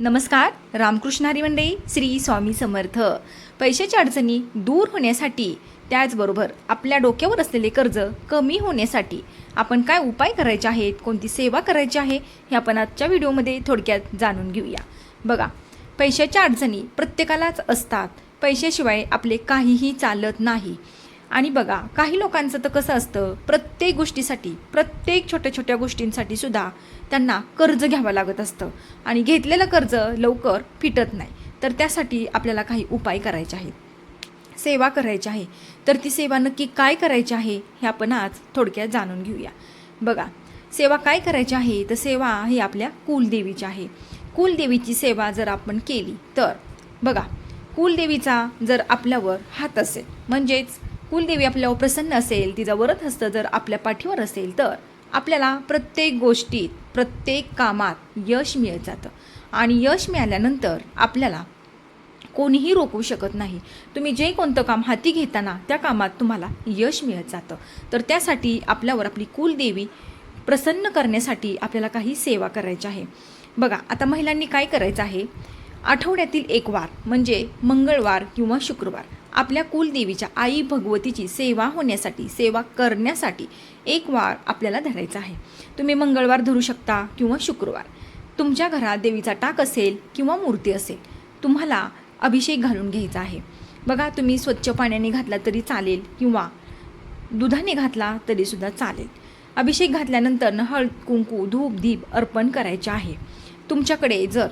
नमस्कार रामकृष्ण मंडळी श्री स्वामी समर्थ. पैशाच्या अडचणी दूर होण्यासाठी त्याचबरोबर आपल्या डोक्यावर असलेले कर्ज कमी होण्यासाठी आपण काय उपाय करायचे आहेत कोणती सेवा करायची आहे हे आपण आजच्या व्हिडिओमध्ये थोडक्यात जाणून घेऊया. बघा पैशाच्या अडचणी प्रत्येकालाच असतात. पैशाशिवाय आपले काहीही चालत नाही. आणि बघा काही लोकांचं तर कसं असतं प्रत्येक गोष्टीसाठी प्रत्येक छोट्या छोट्या गोष्टींसाठी सुद्धा त्यांना कर्ज घ्यावं लागत असतं. आणि घेतलेलं कर्ज लवकर फिटत नाही. तर त्यासाठी आपल्याला काही उपाय करायचे आहेत. सेवा करायची आहे. तर ती सेवा नक्की काय करायची आहे हे आपण आज थोडक्यात जाणून घेऊया. बघा सेवा काय करायची आहे? तर सेवा ही आपल्या कुलदेवीची आहे. कुलदेवीची सेवा जर आपण केली तर बघा कुलदेवीचा जर आपल्यावर हात असेल म्हणजेच कुलदेवी आपल्यावर प्रसन्न असेल तिचा वरद हस्त जर आपल्या पाठीवर असेल तर आपल्याला प्रत्येक गोष्टीत प्रत्येक कामात यश मिळत जातं. आणि यश मिळाल्यानंतर आपल्याला कोणीही रोखू शकत नाही. तुम्ही जे कोणतं काम हाती घेताना त्या कामात तुम्हाला यश मिळत जातं. तर त्यासाठी आपल्यावर आपली कुलदेवी प्रसन्न करण्यासाठी आपल्याला काही सेवा करायची आहे. बघा आता महिलांनी काय करायचं आहे? आठवड्यातील एक वार म्हणजे मंगळवार किंवा शुक्रवार. आपल्या कुलदेवीच्या आई भगवतीची सेवा होण्यासाठी सेवा करण्यासाठी एक वार आपल्याला धरायचा आहे. तुम्ही मंगळवार धरू शकता किंवा शुक्रवार. तुमच्या घरात देवीचा टाक असेल किंवा मूर्ती असेल तुम्हाला अभिषेक घालून घ्यायचा आहे. बघा तुम्ही स्वच्छ पाण्याने घातला तरी चालेल किंवा दुधाने घातला तरीसुद्धा चालेल. अभिषेक घातल्यानंतर न हळद कुंकू धूप दीप अर्पण करायचे आहे. तुमच्याकडे जर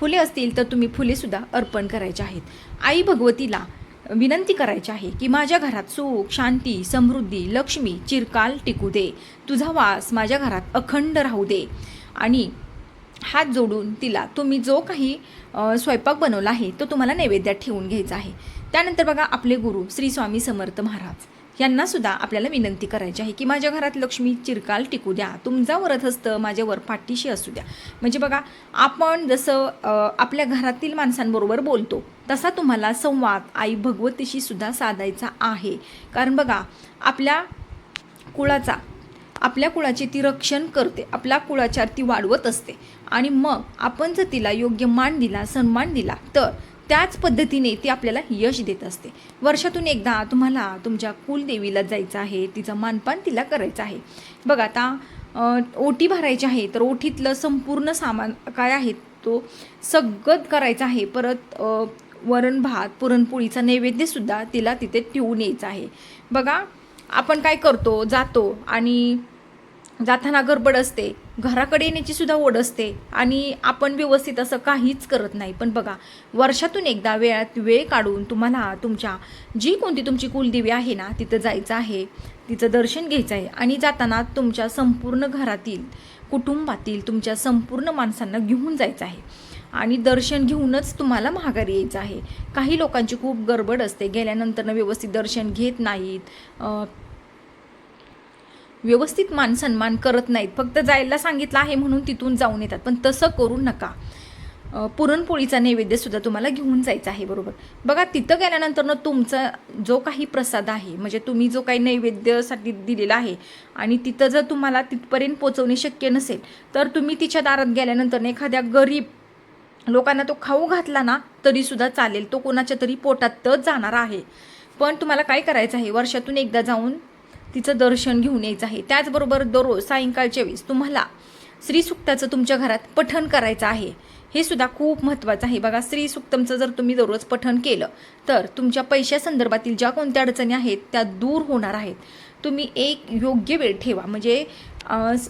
फुले असतील तर तुम्ही फुलेसुद्धा अर्पण करायचे आहेत. आई भगवतीला विनंती करायची आहे की माझ्या घरात सुख शांती समृद्धी लक्ष्मी चिरकाल टिकू दे. तुझा वास माझ्या घरात अखंड राहू दे. आणि हात जोडून तिला तुम्ही जो काही स्वयंपाक बनवला आहे तो तुम्हाला नैवेद्यात ठेवून घ्यायचा आहे. त्यानंतर बघा आपले गुरु श्री स्वामी समर्थ महाराज. यांना सुद्धा आपल्याला विनंती करायची आहे की माझ्या घरात लक्ष्मी चिरकाल टिकू द्या. तुमचा वरत असतं माझ्यावर पाठीशी असू द्या. म्हणजे बघा आपण जसं आपल्या घरातील माणसांबरोबर बोलतो तसा तुम्हाला संवाद आई भगवतीशी सुद्धा साधायचा आहे. कारण बघा आपल्या कुळाचा आपल्या कुळाचे ती रक्षण करते आपल्या कुळाचार ती वाढवत असते. आणि मग आपण जर तिला योग्य मान दिला सन्मान दिला तर त्याच पद्धतीने ती आपल्याला यश देत असते. वर्षातून एकदा तुम्हाला तुमच्या कुलदेवीला जायचं आहे तिचं मानपान तिला करायचं आहे. बघा आता ओटी भरायची आहे तर ओटीतलं संपूर्ण सामान काय आहे तो सगळं करायचं आहे. परत वरण भात पुरणपोळीचा नैवेद्यसुद्धा तिला तिथे ठेवून यायचं आहे. बघा आपण काय करतो जातो आणि जाताना गडबड असते घराकडे येण्याची सुद्धा ओढ असते आणि आपण व्यवस्थित असं काहीच करत नाही. पण बघा वर्षातून एकदा वेळात वेळ काढून तुम्हाला तुमच्या जी कोणती तुमची कुलदेवी आहे ना तिथं जायचं आहे तिचं दर्शन घ्यायचं आहे आणि जाताना तुमच्या संपूर्ण घरातील कुटुंबातील तुमच्या संपूर्ण माणसांना घेऊन जायचं आहे. आणि दर्शन घेऊनच तुम्हाला माघारी यायचं आहे. काही लोकांची खूप गडबड असते गेल्यानंतरनं व्यवस्थित दर्शन घेत नाहीत. व्यवस्थित मान सन्मान करत नाहीत. फक्त जायला सांगितलं आहे म्हणून तिथून जाऊन येतात. पण तसं करू नका. पुरणपोळीचा नैवेद्यसुद्धा तुम्हाला घेऊन जायचा आहे बरोबर? बघा तिथं गेल्यानंतर ना तुमचा जो काही प्रसाद आहे म्हणजे तुम्ही जो काही नैवेद्यासाठी दिलेला आहे आणि तिथं जर तुम्हाला तिथपर्यंत पोचवणे शक्य नसेल तर तुम्ही तिच्या दारात गेल्यानंतर एखाद्या गरीब लोकांना तो खाऊ घातला ना तरीसुद्धा चालेल. तो कोणाच्या तरी पोटातच जाणार आहे. पण तुम्हाला काय करायचं आहे? वर्षातून एकदा जाऊन तिचं दर्शन घेऊन यायचं आहे. त्याचबरोबर दररोज सायंकाळच्या वेळेस तुम्हाला श्रीसुक्ताचं तुमच्या घरात पठण करायचं आहे. हे सुद्धा खूप महत्त्वाचं आहे. बघा श्रीसुक्तमचं जर तुम्ही दररोज पठण केलं तर तुमच्या पैशासंदर्भातील ज्या कोणत्या अडचणी आहेत त्या दूर होणार आहेत. तुम्ही एक योग्य वेळ ठेवा. म्हणजे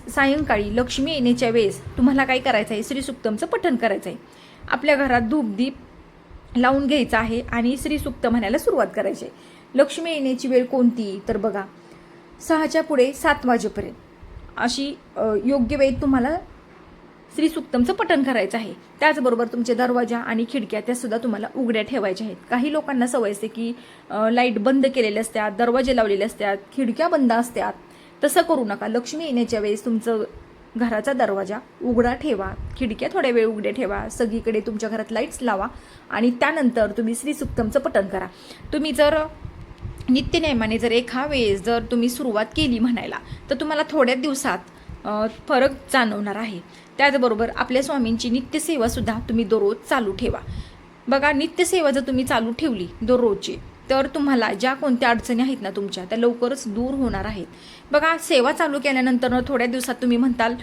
सायंकाळी लक्ष्मी येण्याच्या वेळेस तुम्हाला काय करायचं आहे? श्रीसुक्तमचं पठण करायचं आहे. आपल्या घरात धूपदीप लावून घ्यायचा आहे आणि श्रीसुक्त म्हणायला सुरुवात करायची आहे. लक्ष्मी येण्याची वेळ कोणती? तर बघा सहाच्या पुढे सात वाजेपर्यंत. अशी योग्य वेळेत तुम्हाला श्रीसुक्तमचं पठण करायचं आहे. त्याचबरोबर तुमचे दरवाजा आणि खिडक्या त्या सुद्धा तुम्हाला उघड्या ठेवायच्या आहेत. काही लोकांना सवय असते की लाइट बंद केलेले असतात दरवाजे लावलेले असतात खिडक्या बंद असतात. तसं करू नका. लक्ष्मी येण्याच्या वेळेस तुमचं घराचा दरवाजा उघडा ठेवा. खिडक्या थोड्या वेळ उघड्या ठेवा. सगळीकडे तुमच्या घरात लाईट्स लावा आणि त्यानंतर तुम्ही श्रीसुक्तमचं पठण करा. तुम्ही जर नित्यनेमाने जर एका वेळेस जर तुम्ही सुरुवात केली म्हणायला तर तुम्हाला थोड्याच दिवसात फरक जाणवणार आहे. त्याचबरोबर आपल्या स्वामींची नित्यसेवासुद्धा तुम्ही दररोज चालू ठेवा. बघा नित्यसेवा जर तुम्ही चालू ठेवली दररोजची तर तुम्हाला ज्या कोणत्या अडचणी आहेत ना तुमच्या त्या लवकरच दूर होणार आहेत. बघा सेवा चालू केल्यानंतर थोड्या दिवसात तुम्ही म्हणताल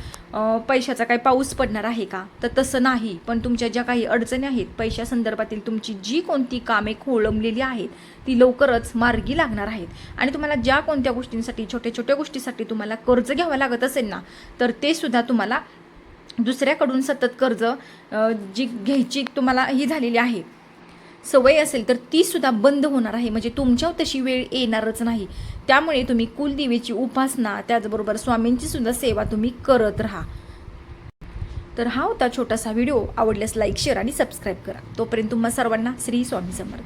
पैशाचा काही पाऊस पडणार आहे का? तर तसं नाही पण तुमच्या ज्या काही अडचणी आहेत पैशासंदर्भातील तुमची जी कोणती कामे खोळंबलेली आहेत ती लवकरच मार्गी लागणार आहेत. आणि तुम्हाला ज्या कोणत्या गोष्टींसाठी छोट्या छोट्या गोष्टीसाठी तुम्हाला कर्ज घ्यावं लागत असेल ना तर ते सुद्धा तुम्हाला दुसऱ्याकडून सतत कर्ज जी घ्यायची तुम्हाला ही झालेली आहे. सवय असेल तर ती सुद्धा बंद होणार आहे. म्हणजे तुमच्यावर तशी वेळ येणारच नाही. त्यामुळे तुम्ही कुलदेवीची उपासना त्याचबरोबर स्वामींची सुद्धा सेवा तुम्ही करत राहा. तर हा होता छोटासा व्हिडिओ. आवडल्यास लाईक शेअर आणि सबस्क्राईब करा. तोपर्यंत तुम्हा सर्वांना श्री स्वामी समर्थ.